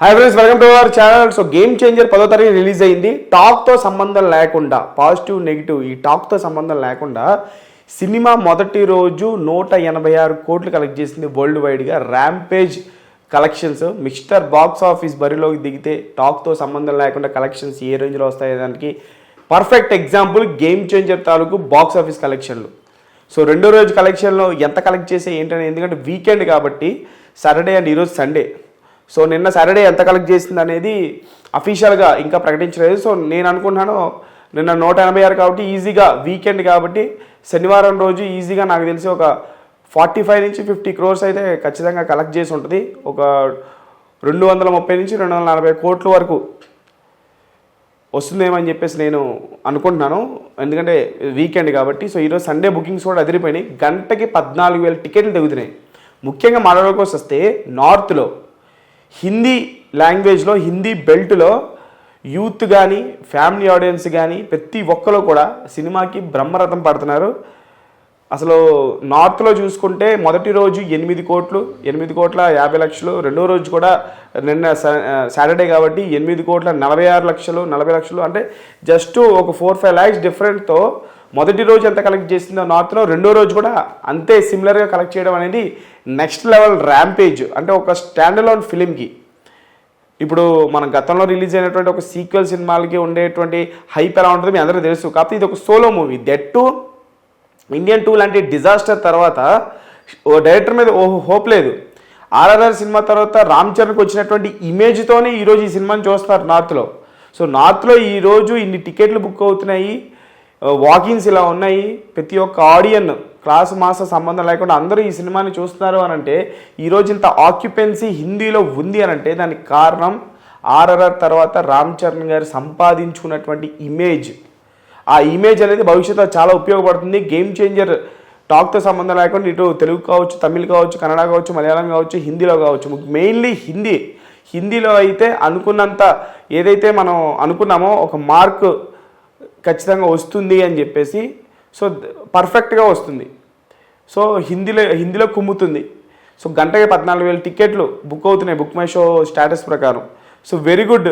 Hi friends welcome to our channel so game changer పదో తారీఖు release అయింది. టాక్తో సంబంధం లేకుండా పాజిటివ్ నెగిటివ్ ఈ టాక్తో సంబంధం లేకుండా సినిమా మొదటి రోజు నూట ఎనభై ఆరు కోట్లు కలెక్ట్ చేసింది వరల్డ్ వైడ్గా ర్యాంపేజ్ కలెక్షన్స్ మిక్స్టర్ బాక్స్ ఆఫీస్ బరిలోకి దిగితే టాక్తో సంబంధం లేకుండా కలెక్షన్స్ ఏ రేంజ్లో వస్తాయి దానికి పర్ఫెక్ట్ ఎగ్జాంపుల్ గేమ్ చేంజర్ తాలూకు బాక్స్ ఆఫీస్ కలెక్షన్లు సో రెండో రోజు కలెక్షన్లో ఎంత కలెక్ట్ చేసే ఏంటని ఎందుకంటే వీకెండ్ కాబట్టి సాటర్డే అండ్ ఈరోజు సండే సో నిన్న సాటర్డే ఎంత కలెక్ట్ చేసింది అనేది అఫీషియల్గా ఇంకా ప్రకటించలేదు. సో నేను అనుకున్నాను నిన్న నూట ఎనభై ఆరు కాబట్టి ఈజీగా వీకెండ్ కాబట్టి శనివారం రోజు ఈజీగా నాకు తెలిసి ఒక ఫార్టీ ఫైవ్ నుంచి ఫిఫ్టీ క్రోర్స్ అయితే ఖచ్చితంగా కలెక్ట్ చేసి ఉంటుంది. ఒక రెండు వందల ముప్పై నుంచి రెండు వందల నలభై కోట్ల వరకు వస్తుందేమని చెప్పేసి నేను అనుకుంటున్నాను. ఎందుకంటే వీకెండ్ కాబట్టి సో ఈరోజు సండే బుకింగ్స్ కూడా అదిరిపోయినాయి. గంటకి పద్నాలుగు వేల టికెట్లు దిగుతున్నాయి ముఖ్యంగా మాట్లాడుకోవాల్సి వస్తే నార్త్లో హిందీ లాంగ్వేజ్లో హిందీ బెల్ట్లో యూత్ కానీ ఫ్యామిలీ ఆడియన్స్ కానీ ప్రతి ఒక్కరు కూడా సినిమాకి బ్రహ్మరథం పడుతున్నారు. అసలు నార్త్లో చూసుకుంటే మొదటి రోజు ఎనిమిది కోట్లు ఎనిమిది కోట్ల యాభై లక్షలు రెండో రోజు కూడా నిన్న సా- సాటర్డే కాబట్టి ఎనిమిది కోట్ల నలభై ఆరు లక్షలు నలభై లక్షలు అంటే జస్ట్ ఒక ఫోర్ ఫైవ్ ల్యాక్స్ డిఫరెంట్తో మొదటి రోజు ఎంత కలెక్ట్ చేసిందో నార్త్లో రెండో రోజు కూడా అంతే సిమిలర్గా కలెక్ట్ చేయడం అనేది నెక్స్ట్ లెవెల్ ర్యాంపేజ్ అంటే ఒక స్టాండ్ అలోన్ ఫిలింకి ఇప్పుడు మన గతంలో రిలీజ్ అయినటువంటి ఒక సీక్వెల్ సినిమాలకి ఉండేటువంటి హైప్ ఎలా ఉంటుందో మీ అందరికీ తెలుసు. కాకపోతే ఇది ఒక solo movie that too Indian two లాంటి డిజాస్టర్ తర్వాత ఓ డైరెక్టర్ మీద ఓ హోప్ లేదు. ఆర్ఆర్ఆర్ సినిమా తర్వాత రామ్ చరణ్కి వచ్చినటువంటి ఇమేజ్తోనే ఈరోజు ఈ సినిమాని చూస్తున్నారు నార్త్లో సో నార్త్లో ఈరోజు ఇన్ని టికెట్లు బుక్ అవుతున్నాయి వాకిన్స్ ఇలా ఉన్నాయి. ప్రతి ఒక్క ఆడియన్ క్లాస్ మాస సంబంధం లేకుండా అందరూ ఈ సినిమాని చూస్తున్నారు అని అంటే ఈరోజు ఇంత ఆక్యుపెన్సీ హిందీలో ఉంది అని అంటే దానికి కారణం ఆర్ఆర్ఆర్ తర్వాత రామ్ చరణ్ గారు సంపాదించుకున్నటువంటి ఇమేజ్ ఆ ఇమేజ్ అనేది భవిష్యత్తులో చాలా ఉపయోగపడుతుంది. గేమ్ చేంజర్ టాక్తో సంబంధం లేకుండా ఇటు తెలుగు కావచ్చు తమిళ్ కావచ్చు కన్నడ కావచ్చు మలయాళం కావచ్చు హిందీలో కావచ్చు. మెయిన్లీ హిందీ. హిందీలో అయితే అనుకున్నంత ఏదైతే మనం అనుకున్నామో ఒక మార్క్ ఖచ్చితంగా వస్తుంది అని చెప్పేసి సో పర్ఫెక్ట్గా వస్తుంది. సో హిందీలో హిందీలో కుమ్ముతుంది. సో గంటకి పద్నాలుగు వేల టికెట్లు బుక్ అవుతున్నాయి బుక్ మై షో స్టేటస్ ప్రకారం. So very good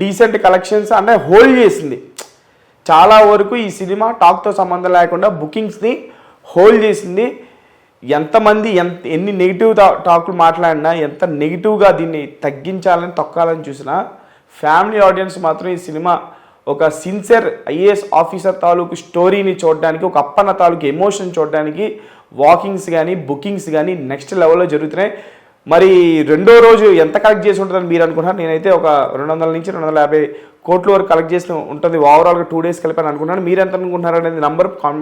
decent collections అంటే హోల్డ్ చేసింది. చాలా వరకు ఈ సినిమా టాక్తో సంబంధం లేకుండా బుకింగ్స్ని హోల్డ్ చేసింది. ఎంతమంది ఎంత ఎన్ని నెగిటివ్ టాక్లు మాట్లాడినా ఎంత నెగిటివ్గా దీన్ని తగ్గించాలని తొక్కాలని చూసినా ఫ్యామిలీ ఆడియన్స్ మాత్రం ఈ సినిమా ఒక సిన్సియర్ ఐఏఎస్ ఆఫీసర్ తాలూకు స్టోరీని చూడడానికి ఒక అప్పన్న తాలూకు ఎమోషన్ చూడడానికి వాకింగ్స్ కానీ బుకింగ్స్ కానీ నెక్స్ట్ లెవెల్లో జరుగుతున్నాయి. మరి రెండో రోజు ఎంత కలెక్ట్ చేసి ఉంటుందని మీరు అనుకుంటున్నారు? నేనైతే ఒక రెండు వందల నుంచి రెండు వందల యాభై కోట్ల వరకు కలెక్ట్ చేసి ఉంటుంది. ఓవరాల్గా టూ డేస్ కలిపి అనుకుంటున్నాను. మీరు ఎంత అనుకుంటున్నారు అనేది నంబర్ కామెంట్